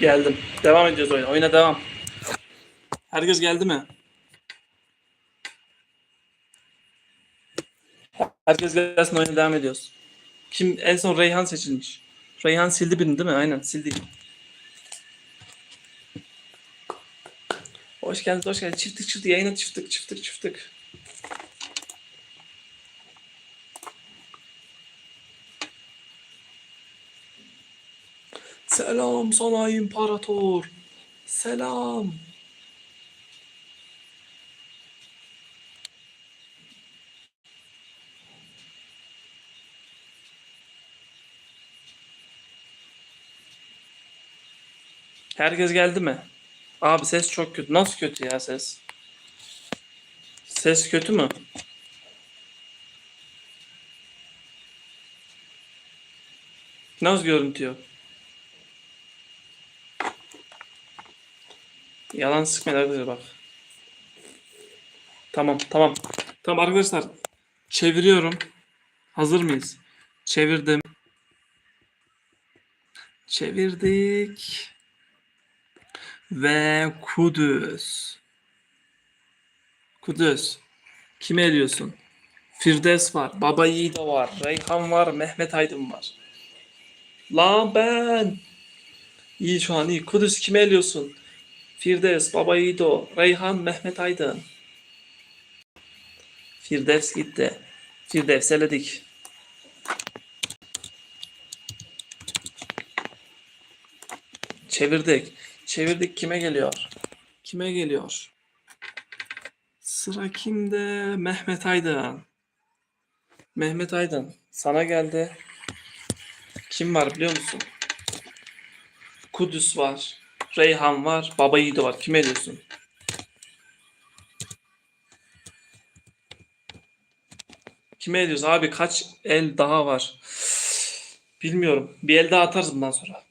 Geldim. Devam ediyoruz oyuna. Oyuna devam. Herkes geldi mi? Herkes gelsin oyuna devam ediyoruz. Kim en son Reyhan seçilmiş. Reyhan sildi birini değil mi? Aynen sildi. Hoş geldiniz, hoş geldiniz. Çiftlik çiftlik yayına çiftlik çiftlik çiftlik. Selam sana imparator. Selam. Herkes geldi mi? Abi ses çok kötü. Nasıl kötü ya ses? Ses kötü mü? Nasıl görüntü yok? Yalan sıkmayın arkadaşlar bak. Tamam tamam. Tamam arkadaşlar. Çeviriyorum. Hazır mıyız? Çevirdim. Çevirdik. Ve Kudüs. Kudüs. Kimi eliyorsun? Firdevs var. Baba Yiğit var. Reyhan var. Mehmet Aydın var. Lan ben. İyi şu an iyi. Kudüs kimi eliyorsun? Firdevs, Baba Yiğido, Reyhan, Mehmet Aydın. Firdevs gitti. Firdevs eledik. Çevirdik. Çevirdik kime geliyor? Kime geliyor? Sıra kimde? Mehmet Aydın. Mehmet Aydın. Sana geldi. Kim var biliyor musun? Kudüs var. Reyhan var. Baba Yiğido var. Kime diyorsun? Kime ediyoruz abi? Kaç el daha var? Bilmiyorum. Bir el daha atarız bundan sonra.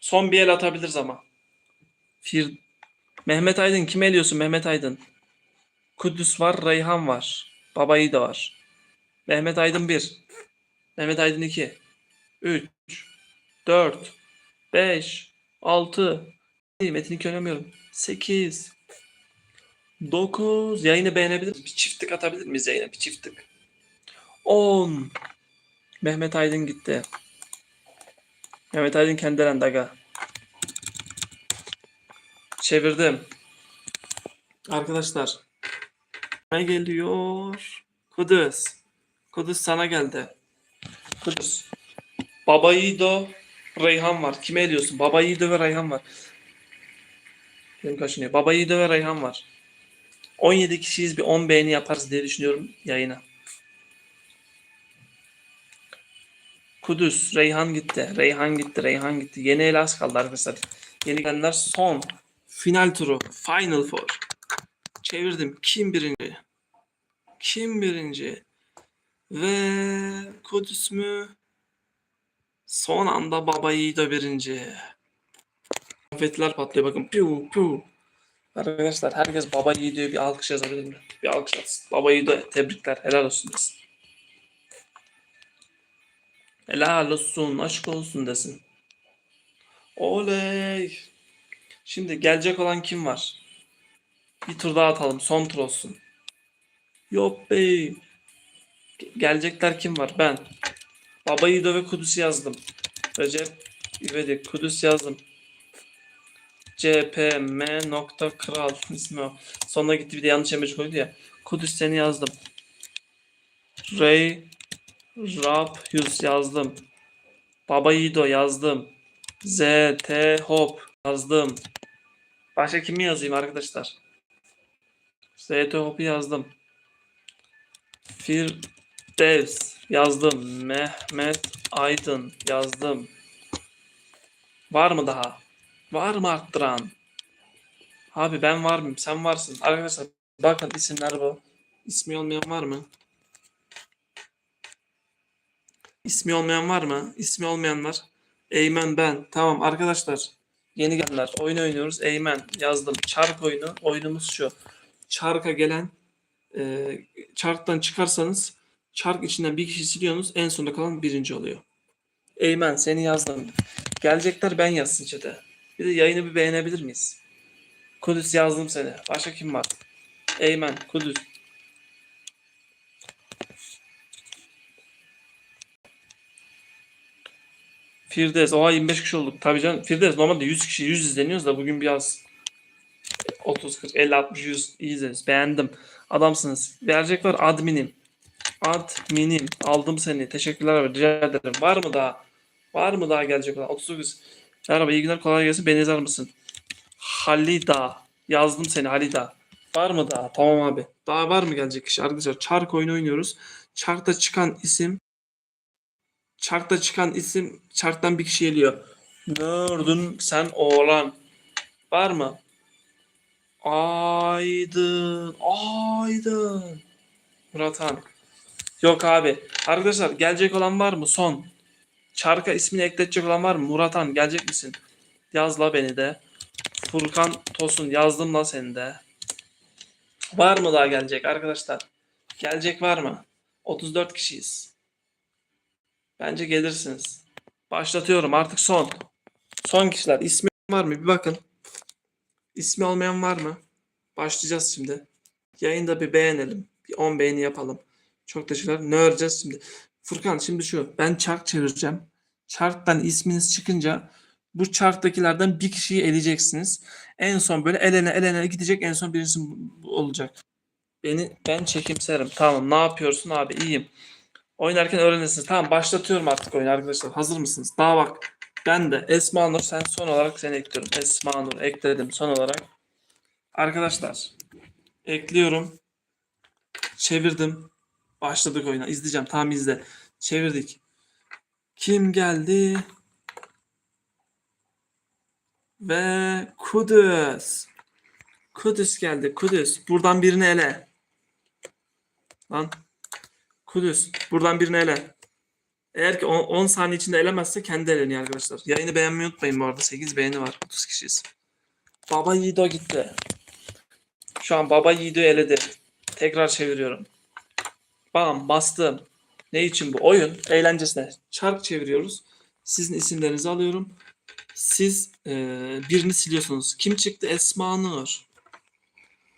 Son bir el atabiliriz ama. Fir... Mehmet Aydın kime eliyorsun Mehmet Aydın? Kudüs var, Reyhan var. Baba Yiğido var. Mehmet Aydın 1. Mehmet Aydın 2. 3. 4. 5. 6. Metin 2 oynamıyorum. 8. 9. Yayını beğenebilir? Bir çiftlik atabilir miyiz yayına? Bir çiftlik. 10. Mehmet Aydın gitti. Mehmet Aydın kendi elinde aga. Çevirdim. Arkadaşlar. Ne geliyor? Kudüs. Kudüs sana geldi. Kudüs. Baba Yiğido, Reyhan var. Kime ediyorsun? Baba Yiğido ve Reyhan var. Benim kaşınıyor. Baba Yiğido ve Reyhan var. 17 kişiyiz bir 10 beğeni yaparız diye düşünüyorum yayına. Kudüs, Reyhan gitti. Reyhan gitti, Reyhan gitti. Yeni el az kaldı arkadaşlar. Yeni gelenler son. Final turu. Final Four. Çevirdim. Kim birinci? Kim birinci? Ve Kudüs mü? Son anda Baba Yiğido birinci. Konfetiler patlıyor bakın. Piu piu. Arkadaşlar herkes Baba Yiğido'ya bir alkış yazabilir mi? Bir alkış atsın. Baba Yiğido tebrikler. Helal olsun desin. Helal olsun. Aşk olsun desin. Oley. Şimdi gelecek olan kim var? Bir tur daha atalım. Son tur olsun. Yok bey. Gelecekler kim var? Ben. Baba Yiğido ve Kudüs yazdım. Recep İvedik. Kudüs yazdım. CPM nokta kral ismi o. Sonuna gitti bir de yanlış emoji koydu ya. Kudüs seni yazdım. Ray Rap Hughes yazdım. Baba Yiğido yazdım. ZT Hop yazdım. Başka kimi yazayım arkadaşlar? ZT Hop'u yazdım. Firdevs yazdım. Mehmet Aydın yazdım. Var mı daha? Var mı arttıran? Abi ben var mıyım? Sen varsın. Arkadaşlar bakın isimler bu. İsmi olmayan var mı? İsmi olmayan var mı? İsmi olmayanlar. Eymen ben. Tamam arkadaşlar. Yeni gelenler. Oyun oynuyoruz. Eymen yazdım. Çark oyunu. Oyunumuz şu. Çarka gelen e, çarktan çıkarsanız çark içinden bir kişi siliyorsunuz. En sonunda kalan birinci oluyor. Eymen seni yazdım. Gelecekler ben yazsın chat'e. Bir de yayını bir beğenebilir miyiz? Kudüs yazdım seni. Başka kim var? Eymen, Kudüs. Firdevs. Oha 25 kişi olduk. Tabii canım. Firdevs normalde 100 kişi 100 izleniyoruz da bugün biraz 30, 40, 50, 60, 100 iyi izleriz. Beğendim. Adamsınız. Verecek var adminim. Adminim. Aldım seni. Teşekkürler abi. Rica ederim. Var mı daha? Var mı daha gelecek olan? 39. Merhaba iyi günler kolay gelsin. Beni yazar mısın? Halida. Yazdım seni Halida. Var mı daha? Tamam abi. Daha var mı gelecek kişi? Arkadaşlar çark oyunu oynuyoruz. Çarkta çıkan isim Çarkta çıkan isim çarktan bir kişi geliyor. Nördün sen oğlan. Var mı? Aydın. Aydın. Murat Han. Yok abi. Arkadaşlar gelecek olan var mı? Son. Çarka ismini ekletecek olan var mı? Murat Han gelecek misin? Yazla beni de. Furkan Tosun yazdım la seni de. Var mı daha gelecek arkadaşlar? Gelecek var mı? 34 kişiyiz. Bence gelirsiniz. Başlatıyorum artık son. Son kişiler. İsmi var mı? Bir bakın. İsmi olmayan var mı? Başlayacağız şimdi. Yayında bir beğenelim. Bir 10 beğeni yapalım. Çok teşekkürler. Ne öreceğiz şimdi? Furkan şimdi şu. Ben çark çevireceğim. Çarktan isminiz çıkınca bu çarktakilerden bir kişiyi eleyeceksiniz. En son böyle elene elene gidecek. En son birisi olacak. Beni ben çekimserim. Tamam. Ne yapıyorsun abi? İyiyim. Oynarken öğrenirsiniz. Tamam başlatıyorum artık oyunu arkadaşlar. Hazır mısınız? Daha bak. Ben de Esma Nur sen son olarak seni ekliyorum. Esma Nur ekledim son olarak. Arkadaşlar ekliyorum. Çevirdim. Başladık oyuna. İzleyeceğim. Tamam izle. Çevirdik. Kim geldi? Ve Kudüs. Kudüs geldi. Kudüs. Buradan birini ele. Lan. Kudüs. Buradan birini ele. Eğer ki 10 saniye içinde elemezse kendi eleniyor arkadaşlar. Yayını beğenmeyi unutmayın bu arada. 8 beğeni var. 30 kişiyiz. Baba Yiğido gitti. Şu an Baba Yiğido'yu eledi. Tekrar çeviriyorum. Bam bastım. Ne için bu? Oyun eğlencesine. Çark çeviriyoruz. Sizin isimlerinizi alıyorum. Siz eee, birini siliyorsunuz. Kim çıktı? Esma Nur.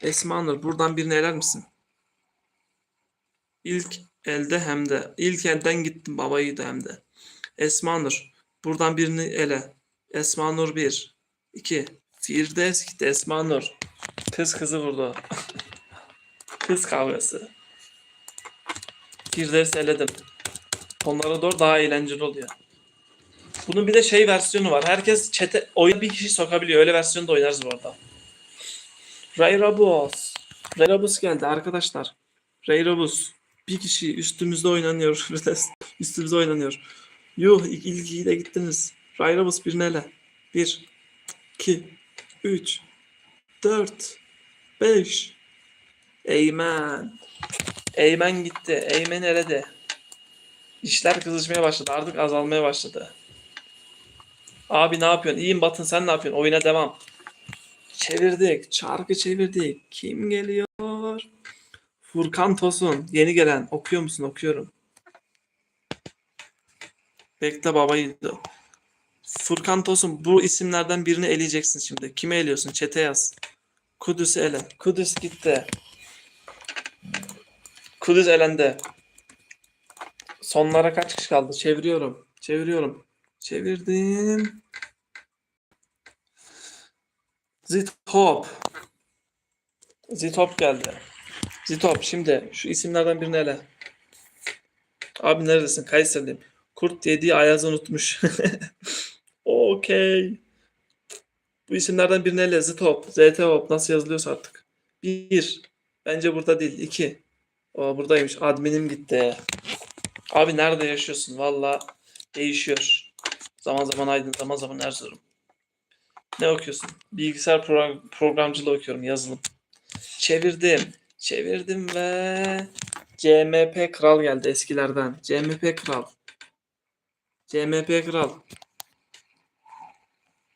Esma Nur. Buradan birini eler misin? İlk elde hem de. İlk elden gittim babayı da hem de. Esma Nur. Buradan birini ele. Esma Nur 1. 2. Firdevs gitti. Esma Nur. Kız kızı vurdu. Kız kavgası. Firdevs eledim. Onlara doğru daha eğlenceli oluyor. Bunun bir de şey versiyonu var. Herkes çete oyuna bir kişi sokabiliyor. Öyle versiyonu da oynarız bu arada. Ray Rabus. Ray Rabus geldi arkadaşlar. Ray Rabus. Bir kişi üstümüzde oynanıyor. üstümüzde oynanıyor. Yuh ilk ilgiyle gittiniz. Ray Rabus bir nele. Bir, iki, üç, dört, beş. Eymen. Eymen gitti. Eymen eledi. İşler kızışmaya başladı. Artık azalmaya başladı. Abi ne yapıyorsun? İyiyim Batın sen ne yapıyorsun? Oyuna devam. Çevirdik. Çarkı çevirdik. Kim geliyor? Furkan Tosun. Yeni gelen. Okuyor musun? Okuyorum. Bekle babayı. Furkan Tosun. Bu isimlerden birini eleyeceksin şimdi. Kime eliyorsun? Çete yaz. Kudüs ele. Kudüs gitti. Kudüs elendi. Sonlara kaç kişi kaldı? Çeviriyorum. Çeviriyorum. Çevirdim. Zitop. Zitop geldi. Zitop şimdi şu isimlerden birini ele. Abi neredesin? Kayseri'deyim. Kurt yediği Ayaz'ı unutmuş. Okey. Bu isimlerden birini ele. Zitop. ZTOP nasıl yazılıyorsa artık. Bir. Bence burada değil. İki. O buradaymış. Adminim gitti. Abi nerede yaşıyorsun? Valla değişiyor. Zaman zaman Aydın, zaman zaman Erzurum. Ne okuyorsun? Bilgisayar program, programcılığı okuyorum, yazılım. Çevirdim. Çevirdim ve CMP Kral geldi eskilerden. CMP Kral. CMP Kral.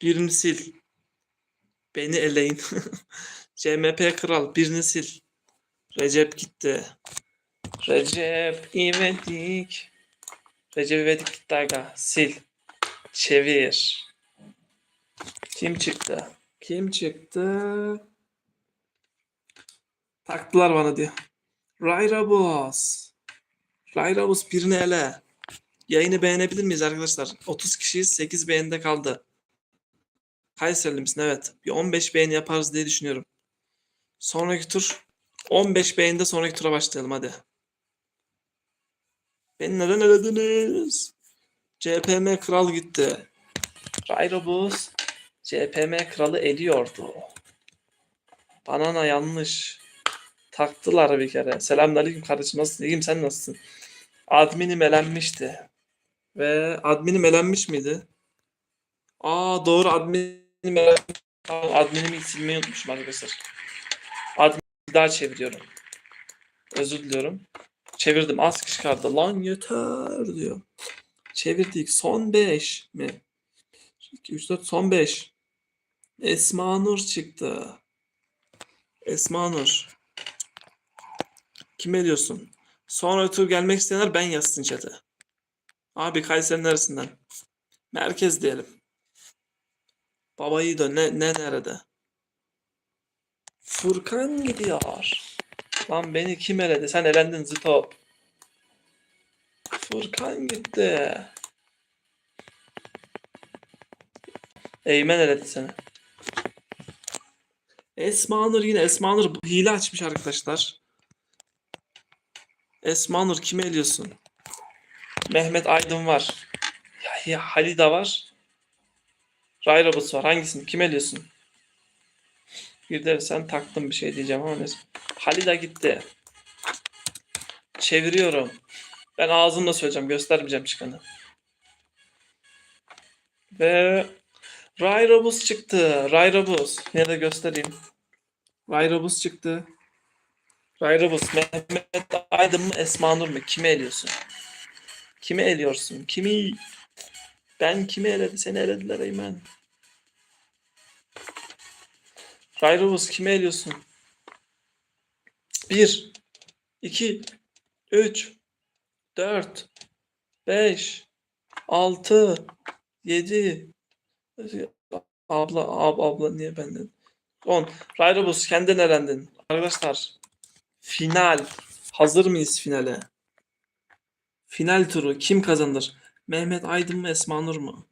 Birini sil. Beni eleyin. CMP Kral. Birini sil. Recep gitti. Recep İvedik. Recep İvedik gitti aga. Sil. Çevir. Kim çıktı? Kim çıktı? Taktılar bana diyor. Rayrabos. Rayrabos birini ele. Yayını beğenebilir miyiz arkadaşlar? 30 kişiyiz. 8 beğenide kaldı. Kayserili misin? Evet. Bir 15 beğeni yaparız diye düşünüyorum. Sonraki tur 15 beğenide sonraki tura başlayalım hadi. Beni neden elediniz? CPM kral gitti. Rayrobus CPM kralı eliyordu. Banana yanlış. Taktılar bir kere. Selamünaleyküm kardeşim nasılsın? İyiyim sen nasılsın? Adminim elenmişti. Ve adminim elenmiş miydi? Aa doğru adminim elenmiş. Adminimi silmeyi unutmuşum arkadaşlar. Daha çeviriyorum. Özür diliyorum. Çevirdim. Az kişi kaldı. Lan yeter diyor. Çevirdik. Son 5 mi? 2, 3, 4 son 5. Esma Nur çıktı. Esma Nur. Kime diyorsun? Sonra tur gelmek isteyenler ben yazsın chat'e. Abi Kayseri'nin neresinden? Merkez diyelim. Babayı da ne, ne nerede? Furkan gidiyor. Lan beni kim eledi? Sen elendin Zito. Furkan gitti. Eymen eledi seni. Esma Nur yine Esma Nur hile açmış arkadaşlar. Esma Nur kimi eliyorsun? Mehmet Aydın var. Ya, ya Halida var. Ray Roberts var. Hangisini? Kim eliyorsun? Bir de sen taktın bir şey diyeceğim ama neyse. Halida gitti. Çeviriyorum. Ben ağzımla söyleyeceğim. Göstermeyeceğim çıkanı. Ve Ray Roberts çıktı. Ray Roberts. Yine de göstereyim. Ray Roberts çıktı. Ray Roberts. Mehmet Aydın mı? Esma Nur mu? Kimi eliyorsun? Kimi eliyorsun? Kimi? Ben kimi eledi? Seni elediler Eymen. Roberts kimi eliyorsun? 1 2 3 4 5 6 7 Abla ab, abla niye benden? 10 Ray Roberts kendin elendin. Arkadaşlar final. Hazır mıyız finale? Final turu kim kazanır? Mehmet Aydın mı Esma Nur mu?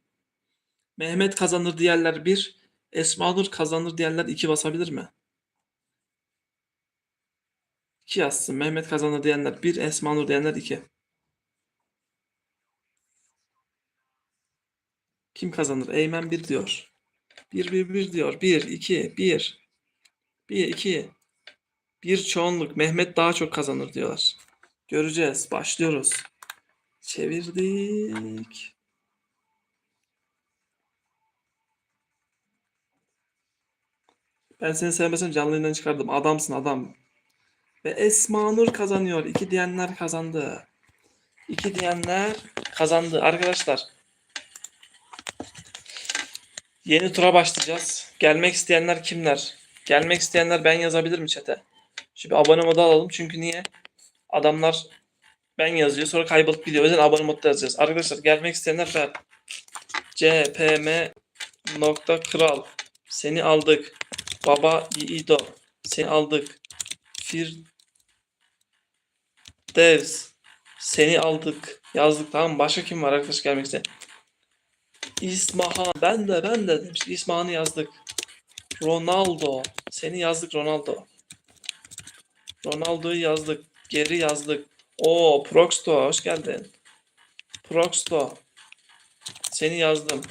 Mehmet kazanır diğerler 1. Esma Nur kazanır diğerler 2 basabilir mi? 2 yazsın. Mehmet kazanır diyenler 1. Esma Nur diyenler 2. Kim kazanır? Eymen 1 diyor. 1 1 1 diyor. 1 2 1 1 2 bir çoğunluk Mehmet daha çok kazanır diyorlar. Göreceğiz. Başlıyoruz. Çevirdik. Ben seni sevmesem canlı yayından çıkardım. Adamsın adam. Ve Esma Nur kazanıyor. İki diyenler kazandı. İki diyenler kazandı. Arkadaşlar. Yeni tura başlayacağız. Gelmek isteyenler kimler? Gelmek isteyenler ben yazabilir mi chat'e? Şimdi abone modu alalım. Çünkü niye? Adamlar ben yazıyor sonra kaybolup gidiyor. O yüzden abone modda yazacağız. Arkadaşlar gelmek isteyenler ben. CPM nokta kral. Seni aldık. Baba Yiğido. Seni aldık. Fir Devs. Seni aldık. Yazdık tamam? Başka kim var arkadaş gelmek isteyen? İsmahan. Ben de ben de demiş. İsmahan'ı yazdık. Ronaldo. Seni yazdık Ronaldo. Ronaldo'yu yazdık. Geri yazdık. O Proxto hoş geldin. Proxto. Seni yazdım.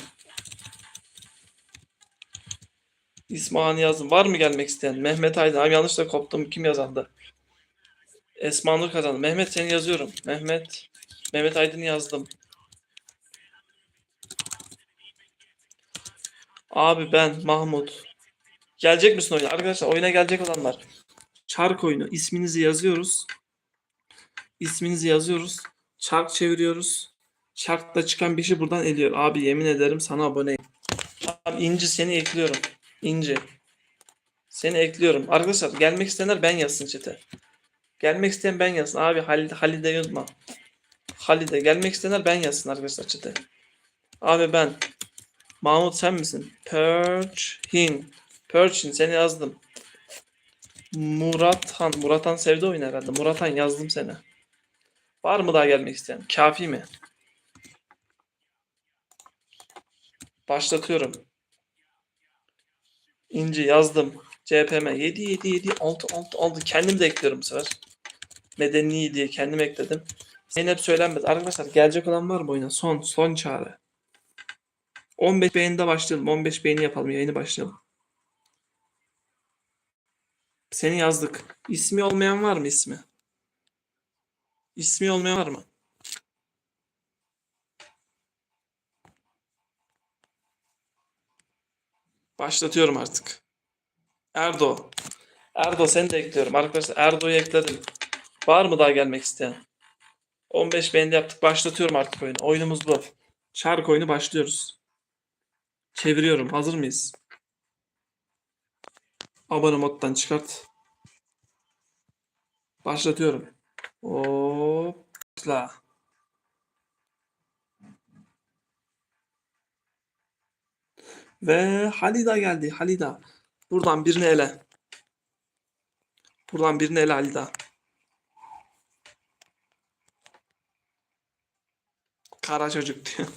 İsmahan'ı yazdım. Var mı gelmek isteyen? Mehmet Aydın. Abi yanlışla koptum. Kim yazandı? Esma Nur kazandı. Mehmet seni yazıyorum. Mehmet. Mehmet Aydın'ı yazdım. Abi ben Mahmut. Gelecek misin oyuna? Arkadaşlar oyuna gelecek olanlar. Çark oyunu. İsminizi yazıyoruz. İsminizi yazıyoruz. Çark çeviriyoruz. Çarkta çıkan bir şey buradan eliyor. Abi yemin ederim sana aboneyim. Abi İnci seni ekliyorum. İnci. Seni ekliyorum. Arkadaşlar gelmek isteyenler ben yazsın chat'e. Gelmek isteyen ben yazsın. Abi Halide, Halide yazma. Halide. Gelmek isteyenler ben yazsın arkadaşlar chat'e. Abi ben. Mahmut sen misin? Perchin. Perchin seni yazdım. Murathan. Murathan sevdi oyunu herhalde. Murathan yazdım seni. Var mı daha gelmek isteyen? Kafi mi? Başlatıyorum. İnci yazdım. CPM 7 7 7 6 6 6 kendim de ekliyorum bu sefer. Medeni diye kendim ekledim. Zeynep söylenmedi. Arkadaşlar gelecek olan var mı oyuna? Son son çare. 15 beğenide başlayalım. 15 beğeni yapalım. Yayını başlayalım. Seni yazdık. İsmi olmayan var mı ismi? İsmi olmayan var mı? Başlatıyorum artık. Erdo. Erdo seni de ekliyorum. Arkadaşlar Erdo'yu ekledim. Var mı daha gelmek isteyen? 15 beğeni yaptık. Başlatıyorum artık oyunu. Oyunumuz bu. Şarkı oyunu başlıyoruz. Çeviriyorum. Hazır mıyız? Abone moddan çıkart. Başlatıyorum. Hopla. Ve Halida geldi. Halida. Buradan birini ele. Buradan birini ele Halida. Kara çocuk diyor.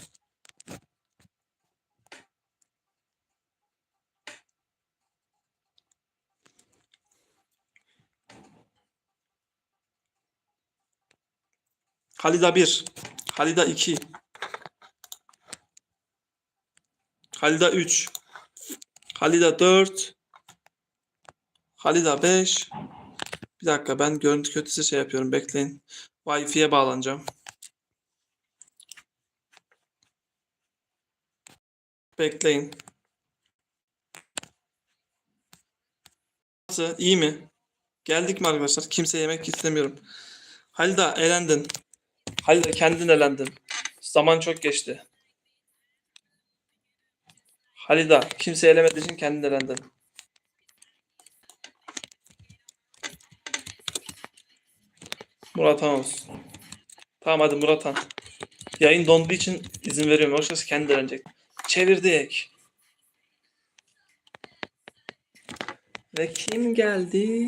Halida 1. Halida 2. Halida 3. Halida 4. Halida 5. Bir dakika ben görüntü kötüsü şey yapıyorum. Bekleyin. Wi-Fi'ye bağlanacağım. Bekleyin. Nasıl? İyi mi? Geldik mi arkadaşlar? Kimse yemek istemiyorum. Halida elendin. Halida kendin elendin. Zaman çok geçti. Halida kimse elemediği için kendin elendin. Murat Han olsun. Tamam hadi Murat Han. Yayın donduğu için izin veriyorum. Yoksa kendi elenecek. Çevirdik. Ve kim geldi?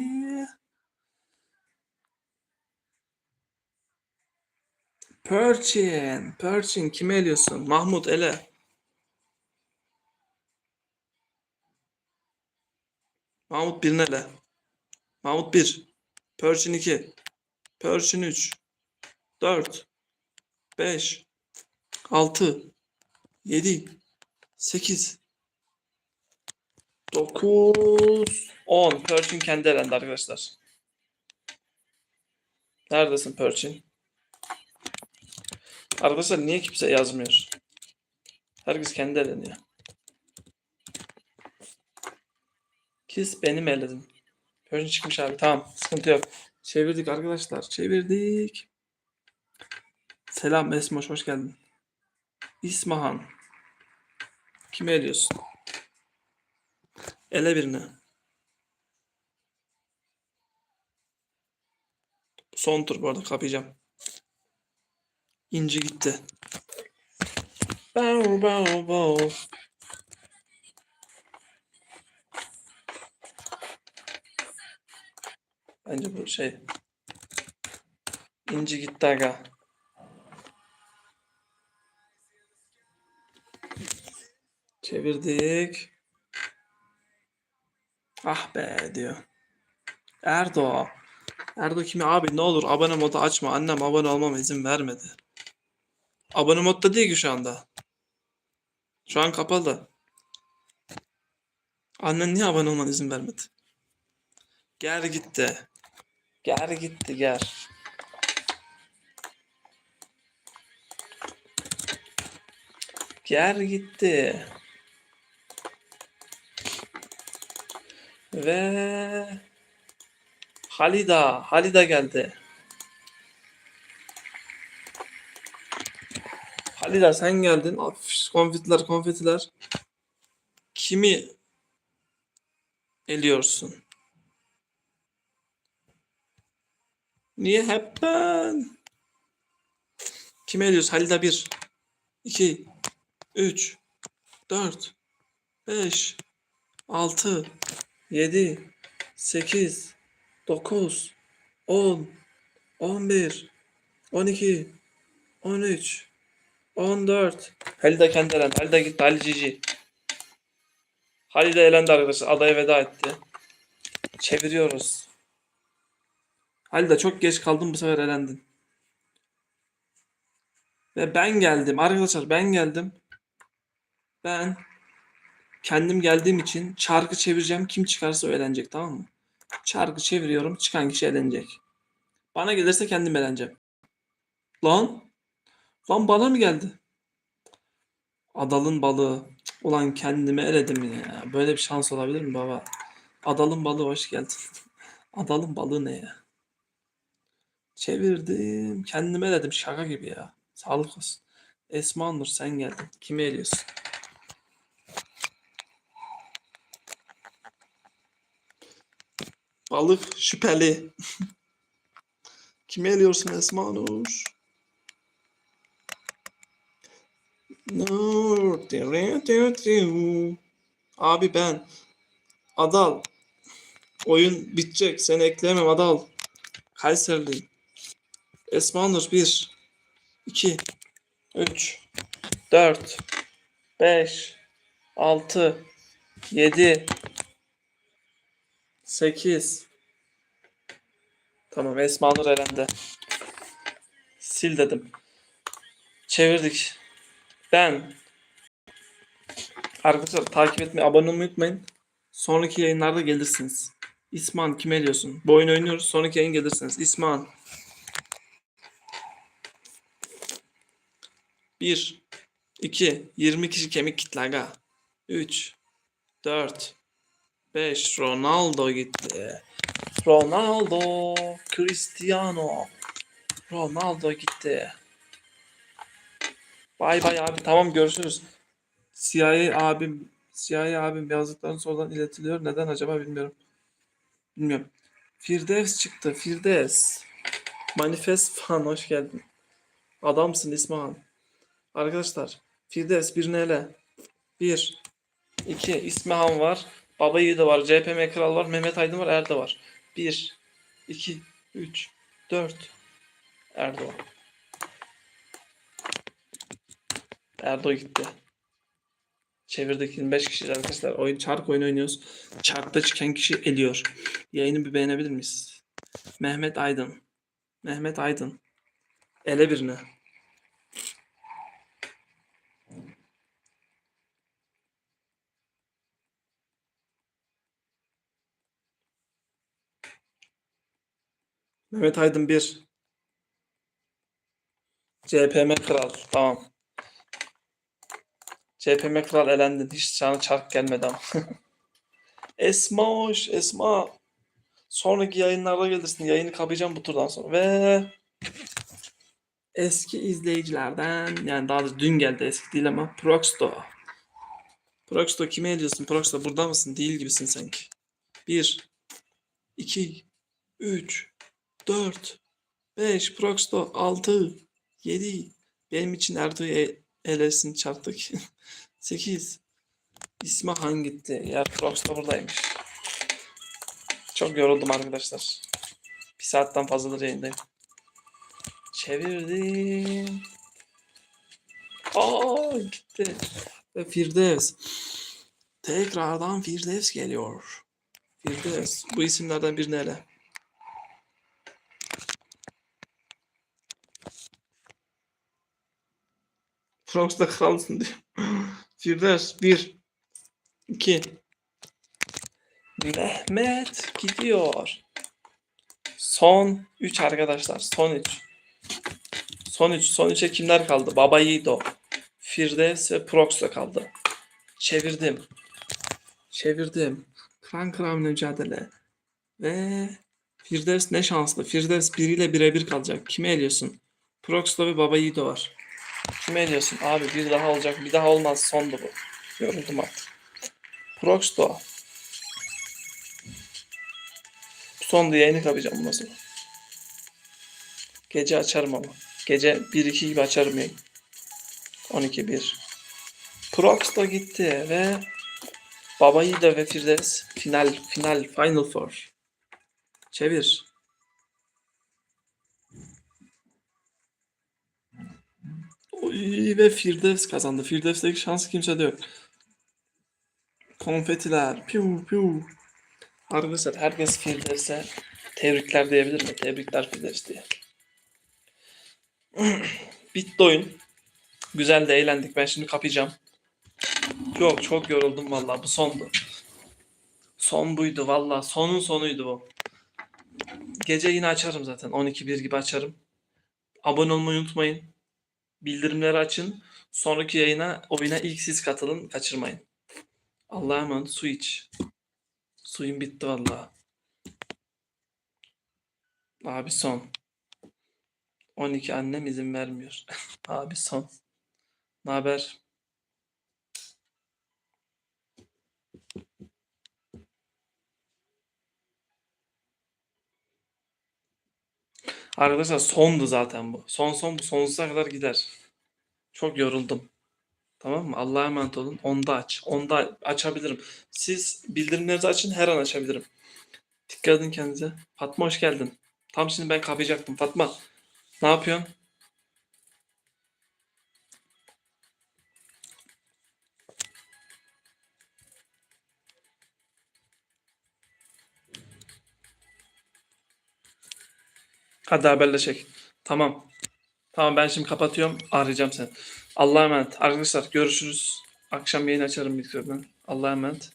Perchin. Perchin kimi eliyorsun? Mahmut ele. Mahmut birini ele. Mahmut 1. Perchin 2. Perchin 3. 4. 5. 6. 7. 8. 9. 10. Perchin kendi elendi arkadaşlar. Neredesin Perchin? Arkadaşlar niye kimse yazmıyor? Herkes kendi eleniyor. Kiss benim eledim. Perchin çıkmış abi. Tamam. Sıkıntı yok. Çevirdik arkadaşlar. Çevirdik. Selam Esmoş. Hoş geldin. İsmahan. Kimi eliyorsun? Ele birini. Son tur bu arada kapayacağım. İnci gitti. Bow, bow, bow. Bence bu şey. İnci gitti aga. Çevirdik. Ah be diyor. Erdo. Erdo kimi abi ne olur abone modu açma. Annem abone olmama izin vermedi. Abone modda değil ki şu anda. Şu an kapalı. Annen niye abone olmana izin vermedi? Gel gitti. Gel gitti gel. Gel gitti. Ve Halida, Halida geldi. Halida sen geldin. Konfetiler, konfetiler. Kimi eliyorsun? Niye hep ben? Kimi eliyorsun? Halida 1, 2, 3, 4, 5, 6, 7, 8, 9, 10, 11, 12, 13, 14. Halil de kendi elendi. Halil de gitti. Halil Cici. Halil de elendi arkadaşlar. Adaya veda etti. Çeviriyoruz. Halil de çok geç kaldın bu sefer elendin. Ve ben geldim. Arkadaşlar ben geldim. Ben kendim geldiğim için çarkı çevireceğim. Kim çıkarsa o elenecek tamam mı? Çarkı çeviriyorum. Çıkan kişi elenecek. Bana gelirse kendim eleneceğim. Lan. Lan bana mı geldi? Adalın balığı. Ulan kendimi eledim ya. Böyle bir şans olabilir mi baba? Adalın balığı hoş geldin. Adalın balığı ne ya? Çevirdim. Kendimi eledim. Şaka gibi ya. Sağlık olsun. Esma Nur sen geldin. Kimi eliyorsun? Balık şüpheli. Kimi eliyorsun Esma Nur? Abi ben. Adal. Oyun bitecek. Seni ekleyemem Adal. Kayserliyim. Esma Nur 1 2 3 4 5 6 7 8 Tamam Esma Nur elendi. Sil dedim. Çevirdik. Ben Arkadaşlar takip etmeyi, abone olmayı unutmayın. Sonraki yayınlarda gelirsiniz. İsman kime eliyorsun? Bu oyunu oynuyoruz. Sonraki yayın gelirsiniz. İsman. 1 2 20 kişi kemik kitle aga. 3 4 5 Ronaldo gitti. Ronaldo Cristiano Ronaldo gitti. Bay bay abi tamam görüşürüz. CIA abim CIA abim yazdıklarını sonradan iletiliyor. Neden acaba bilmiyorum. Bilmiyorum. Firdevs çıktı. Firdevs. Manifest fan hoş geldin. Adamsın İsmail. Arkadaşlar Firdevs bir ele. Bir. iki İsmahan var. Baba Yiğidi var. CPM Kral var. Mehmet Aydın var. Erdo var. Bir. iki, Üç. Dört. Erdo. Erdo gitti. Çevirdik 25 kişi arkadaşlar. Oyun çark oyunu oynuyoruz. Çarkta çıkan kişi eliyor. Yayını bir beğenebilir miyiz? Mehmet Aydın. Mehmet Aydın. Ele birine. Mehmet Aydın 1. CPM Kral. Tamam. CPM Kral elendin. Hiç sana çark gelmedi ama. Esma hoş. Esma. Sonraki yayınlarda gelirsin. Yayını kapayacağım bu turdan sonra. Ve eski izleyicilerden yani daha da dün geldi eski değil ama Proxto. Proxto kime ediyorsun? Proxto burada mısın? Değil gibisin sanki. 1 2 3 4 5 Proxto 6 7 benim için Erdoğan'ı e- elesin çarptık. 8 İsmahan gitti. Ya Proxto buradaymış. Çok yoruldum arkadaşlar. Bir saatten fazladır yayındayım. Çevirdim. Aa gitti. Ve Firdevs. Tekrardan Firdevs geliyor. Firdevs. Bu isimlerden birini ele. Prox'ta kralsın diyor. Firdevs 1 2 Mehmet gidiyor. Son 3 arkadaşlar. Son 3. Son 3. Son 3'e kimler kaldı? Baba Yiğido. Firdevs ve Prox'ta kaldı. Çevirdim. Çevirdim. Kran kran mücadele. Ve Firdevs ne şanslı. Firdevs biriyle birebir kalacak. Kime eliyorsun? Prox'ta ve Baba Yiğido var. Kime ediyorsun? Abi bir daha olacak. Bir daha olmaz. Sondu bu. Yoruldum artık. Proxto. Sondu yayını kapayacağım bundan sonra. Gece açarım ama. Gece 1-2 gibi açarım yayın. 12-1. Prox da gitti ve Babayı da ve Firdevs final final final four. Çevir. Ve Firdevs kazandı. Firdevs'teki şans kimsede yok. Konfetiler. Piu piu. Arkadaşlar herkes Firdevs'e tebrikler diyebilir mi? Tebrikler Firdevs diye. Bitti oyun. Güzel de eğlendik. Ben şimdi kapayacağım. Yok çok yoruldum vallahi. Bu sondu. Son buydu vallahi. Sonun sonuydu bu. Gece yine açarım zaten. 12-1 gibi açarım. Abone olmayı unutmayın. Bildirimleri açın. Sonraki yayına oyuna ilk siz katılın. Kaçırmayın. Allah'a emanet. Su iç. Suyun bitti vallahi. Abi son. 12 annem izin vermiyor. Abi son. Ne haber? Arkadaşlar sondu zaten bu. Son son bu sonsuza kadar gider. Çok yoruldum. Tamam mı? Allah'a emanet olun. Onda aç. Onda açabilirim. Siz bildirimlerinizi açın her an açabilirim. Dikkat edin kendinize. Fatma hoş geldin. Tam şimdi ben kapayacaktım. Fatma ne yapıyorsun? Hadi haberleşek. Tamam. Tamam ben şimdi kapatıyorum. Arayacağım seni. Allah'a emanet. Arkadaşlar görüşürüz. Akşam yayın açarım bilgisayardan. Allah'a emanet.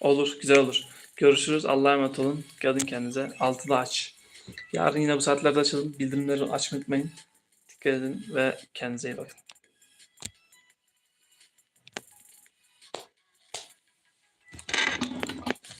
Olur. Güzel olur. Görüşürüz. Allah'a emanet olun. Edin kendinize. Altıda aç. Yarın yine bu saatlerde açalım. Bildirimleri açmayı unutmayın. Dikkat edin ve kendinize iyi bakın.